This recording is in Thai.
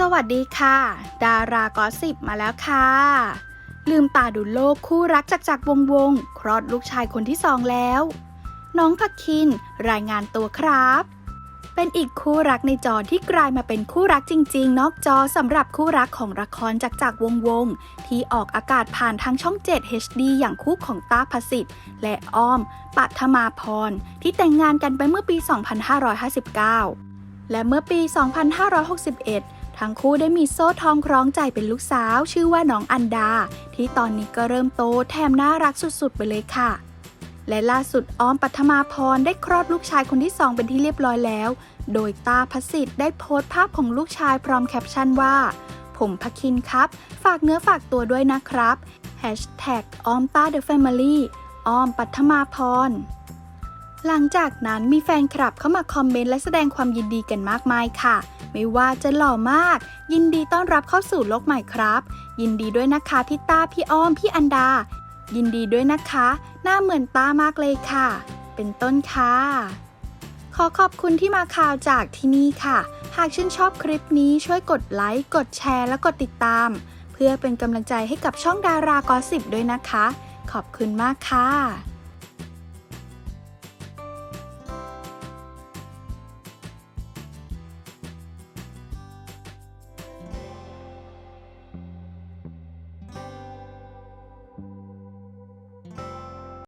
สวัสดีค่ะ ดารากอสิบมาแล้วค่ะ ลืมตาดูโลกคู่รักจากจากวงวง คลอดลูกชายคนที่สองแล้ว น้องพักคินรายงานตัวครับ เป็นอีกคู่รักในจอที่กลายมาเป็นคู่รักจริง ๆ นอกจอสำหรับคู่รักของละครจากจากวงวง ที่ออกอากาศผ่านทางช่อง 7 HD อย่างคู่ของต้าพสิทธิ์และอ้อมปัทมาพร ที่แต่งงานกันไปเมื่อปี 2559 และเมื่อปี 2561 ทั้งคู่ได้มีโซ่ทองคล้องใจเป็นลูกสาว ชื่อว่าน้องอันดา ที่ตอนนี้ก็เริ่มโตแถมน่ารักสุดๆ ไปเลยค่ะ และล่าสุดอ้อมปัทมาพรได้คลอดลูกชายคนที่สองเป็นที่เรียบร้อยแล้ว โดยตาพสิทธิ์ได้โพสต์ภาพของลูกชายพร้อมแคปชั่นว่า ผมพคินครับ ฝากเนื้อฝากตัวด้วยนะครับ Hashtag อ้อมต้าเดอะแฟมิลี่อ้อมปัทมาพร หลังจากนั้นมีแฟนคลับเข้ามาคอมเมนต์และแสดงความยินดีกันมากมายค่ะ ไม่ว่าจะหล่อมาก ยินดีต้อนรับเข้าสู่โลกใหม่ครับ ยินดีด้วยนะคะพี่ต้าพี่อ้อมพี่อันดา ยินดีด้วยนะคะ หน้าเหมือนต้ามากเลยค่ะ เป็นต้นค่ะ ขอขอบคุณที่มาข่าวจากที่นี่ค่ะ หากชื่นชอบคลิปนี้ช่วยกดไลค์กดแชร์และกดติดตาม เพื่อเป็นกำลังใจให้กับช่องดารากอสิบด้วยนะคะ ขอบคุณมากค่ะ